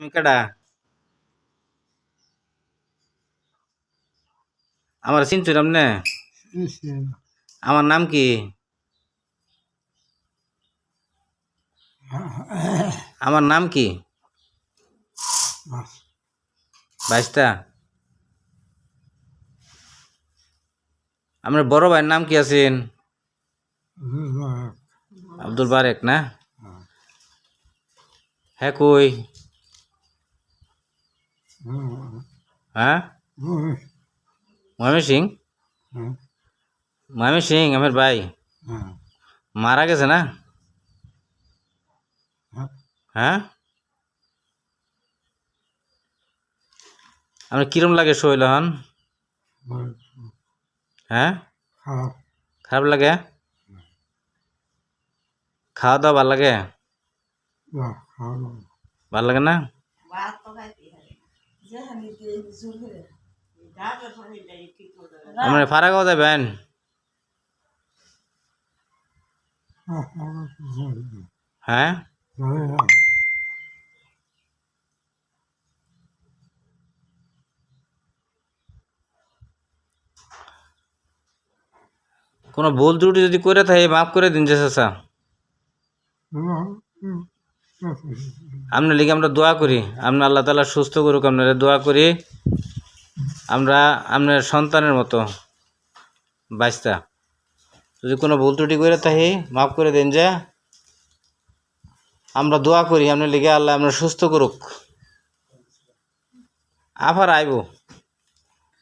কেডা? আমার চিনছু রামনে আমার নাম কি? আমার নাম কি? বাইশটা। আমার বড় ভাইয়ের নাম কি আছেন আব্দুল বারেক না? হ্যাঁ কই? হ্যাঁ? ময়মন সিং ময়মন সিং আমার ভাই। মারা গেছে না? হ্যাঁ? আপনার কিরম লাগে শৈল হন? হ্যাঁ? খারাপ। লাগে? খাওয়া দাওয়া ভালো লাগে? ভালো লাগে না? আপনার ফারাগাও যাবেন হ্যাঁ? কোনো ভুল ত্রুটি যদি করে থাকে, মাফ করে দিন যে চাচা আপনার লিগে আমরা দোয়া করি। আপনি আল্লাহ তালা সুস্থ করুক আপনারা দোয়া করি। আমরা আপনার সন্তানের মতো বাঁচতা যদি কোনো ভুল ত্রুটি করে থাকি, মাফ করে দিন যে। আমরা দোয়া করি আপনার লিগে আল্লাহ আপনার সুস্থ করুক। আবার আইব।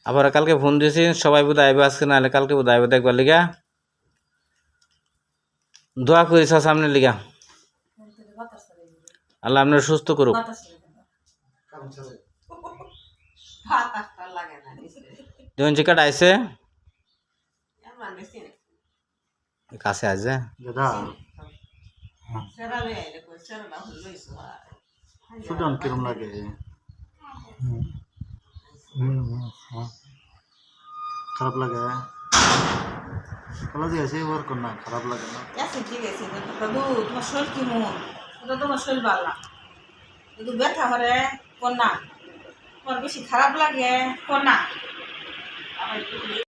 আবার কালকে ফোন দিয়েছি, সবাই বোধ আইব আজকে, নাহলে কালকে বোধ আইব দেখবার লিগা। দোয়া করি সামনের লিগা। আল্লাহ আপনার সুস্থ করুক। দেখুন চিকাট আইসে কাছে আছে? দাদা। সুদান কিরম লাগে? খারাপ লাগে? কলা দিয়ে আছে ওর না খারাপ লাগে না। ঠিক আছে দাদু তোমার শরীর কি এটা তোমার শরীর ভালো না। কিন্তু ব্যথা হরে কন্যা তোমার বেশি খারাপ লাগে কন্যা